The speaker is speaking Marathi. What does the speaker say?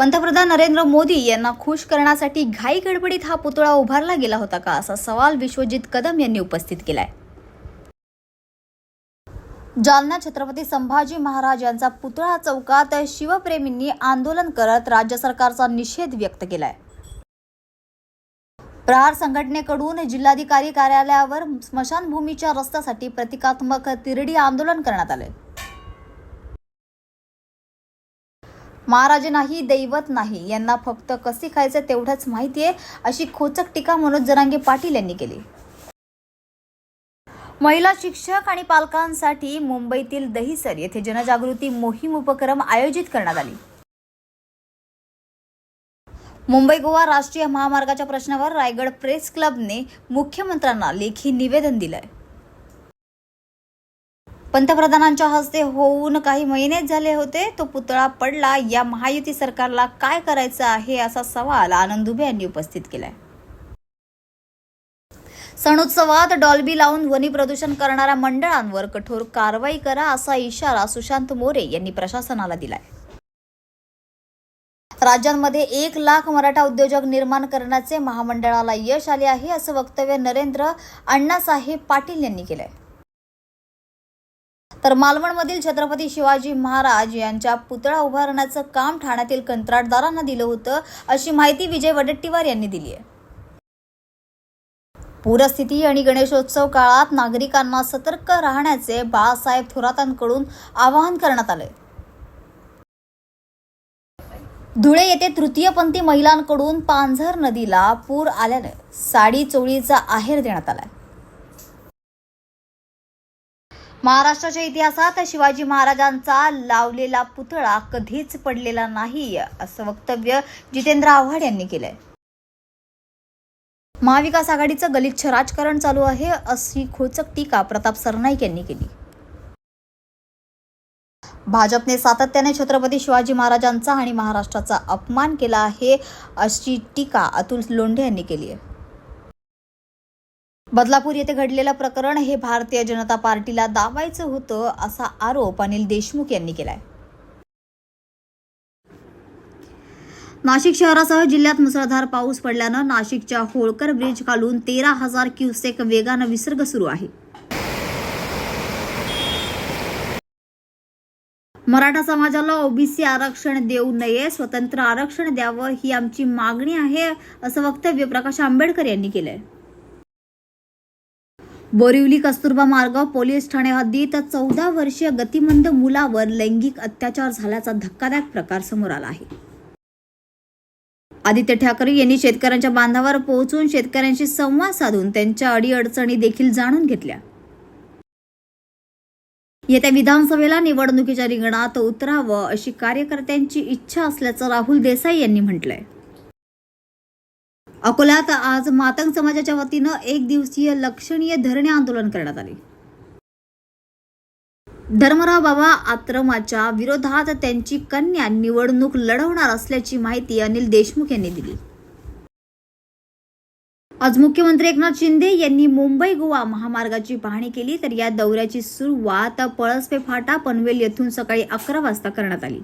पंतप्रधान नरेंद्र मोदी यांना खुश करण्यासाठी घाई गडबडीत हा पुतळा उभारला गेला होता का असा सवाल विश्वजित कदम यांनी उपस्थित केलाय. जालना छत्रपती संभाजी महाराज यांचा पुतळा चौकात शिवप्रेमींनी आंदोलन करत राज्य सरकारचा निषेध व्यक्त केलाय. प्रहार संघटनेकडून जिल्हाधिकारी कार्यालयावर स्मशानभूमीच्या रस्त्यासाठी प्रतिकात्मक तिरडी आंदोलन करण्यात आले महाराज नाही दैवत नाही. यांना फक्त कसे खायचं तेवढंच माहिती आहे अशी खोचक टीका मनोज जरांगे पाटील यांनी केली. महिला शिक्षक आणि पालकांसाठी मुंबईतील दहिसर येथे जनजागृती मोहीम उपक्रम आयोजित करण्यात आली. मुंबई गोवा राष्ट्रीय महामार्गाच्या प्रश्नावर रायगड प्रेस क्लबने मुख्यमंत्र्यांना लेखी निवेदन दिलंय. पंतप्रधानांच्या हस्ते होऊन काही महिनेच झाले होते. तो पुतळा पडला. या महायुती सरकारला काय करायचं आहे असा सवाल आनंद दुबे यांनी उपस्थित केलाय. सणोत्सवात डॉल्बी लावून ध्वनी प्रदूषण करणाऱ्या मंडळांवर कठोर कारवाई करा असा इशारा सुशांत मोरे यांनी प्रशासनाला दिलाय. राज्यांमध्ये एक लाख मराठा उद्योजक निर्माण करण्याचे महामंडळाला यश आले आहे असं वक्तव्य नरेंद्र अण्णासाहेब पाटील यांनी केलंय. तर मालवणमधील छत्रपती शिवाजी महाराज यांच्या पुतळा उभारण्याचं काम ठाण्यातील कंत्राटदारांना दिलं होतं अशी माहिती विजय वडेट्टीवार यांनी दिली आहे. पूरस्थिती आणि गणेशोत्सव काळात नागरिकांना सतर्क राहण्याचे बाळासाहेब थोरातांकडून आवाहन करण्यात आले धुळे येथे तृतीयपंथी महिलांकडून पांझर नदीला पूर आल्याने साडी चोळीचा आहेर देण्यात आलाय. महाराष्ट्राच्या इतिहासात शिवाजी महाराजांचा लावलेला पुतळा कधीच पडलेला नाही असं वक्तव्य जितेंद्र आव्हाड यांनी केलंय. महाविकास आघाडीचं गलिच्छ राजकारण चालू आहे अशी खोचक टीका प्रताप सरनाईक यांनी केली. भाजपने सातत्याने छत्रपती शिवाजी महाराजांचा आणि महाराष्ट्राचा अपमान केला आहे अशी टीका अतुल लोंढे यांनी केली आहे. बदलापूर येथे घडलेलं प्रकरण हे भारतीय जनता पार्टीला दाबायचं होतं असा आरोप अनिल देशमुख यांनी केलाय. नाशिक शहरासह जिल्ह्यात मुसळधार पाऊस पडल्यानं नाशिकच्या होळकर ब्रिज खालून तेरा हजार क्युसेक वेगानं विसर्ग सुरू आहे. मराठा समाजाला ओबीसी आरक्षण देऊ नये स्वतंत्र आरक्षण द्यावं ही आमची मागणी आहे असं वक्तव्य प्रकाश आंबेडकर यांनी केलंय. बोरिवली कस्तुरबा मार्ग पोलीस ठाणे हद्दीत चौदा वर्षीय गतिमंद मुलावर लैंगिक अत्याचार झाल्याचा धक्कादायक प्रकार समोर आला आहे. आदित्य ठाकरे यांनी शेतकऱ्यांच्या बांधावर पोहोचून शेतकऱ्यांशी संवाद साधून त्यांच्या अडीअडचणी देखील जाणून घेतल्या. येत्या विधानसभेला निवडणुकीच्या रिंगणात उतरावं अशी कार्यकर्त्यांची इच्छा असल्याचं राहुल देसाई यांनी म्हटलंय. अकोल्यात आज मातंग समाजाच्या वतीनं एक दिवसीय लक्षणीय धरणे आंदोलन करण्यात आले. धर्मराव बाबा आश्रमाच्या विरोधात त्यांची कन्या निवडणूक लढवणार असल्याची माहिती अनिल देशमुख यांनी दिली. आज मुख्यमंत्री एकनाथ शिंदे यांनी मुंबई गोवा महामार्गाची पाहणी केली तर या दौऱ्याची सुरुवात पळसपे फाटा पनवेल येथून सकाळी अकरा वाजता करण्यात आली.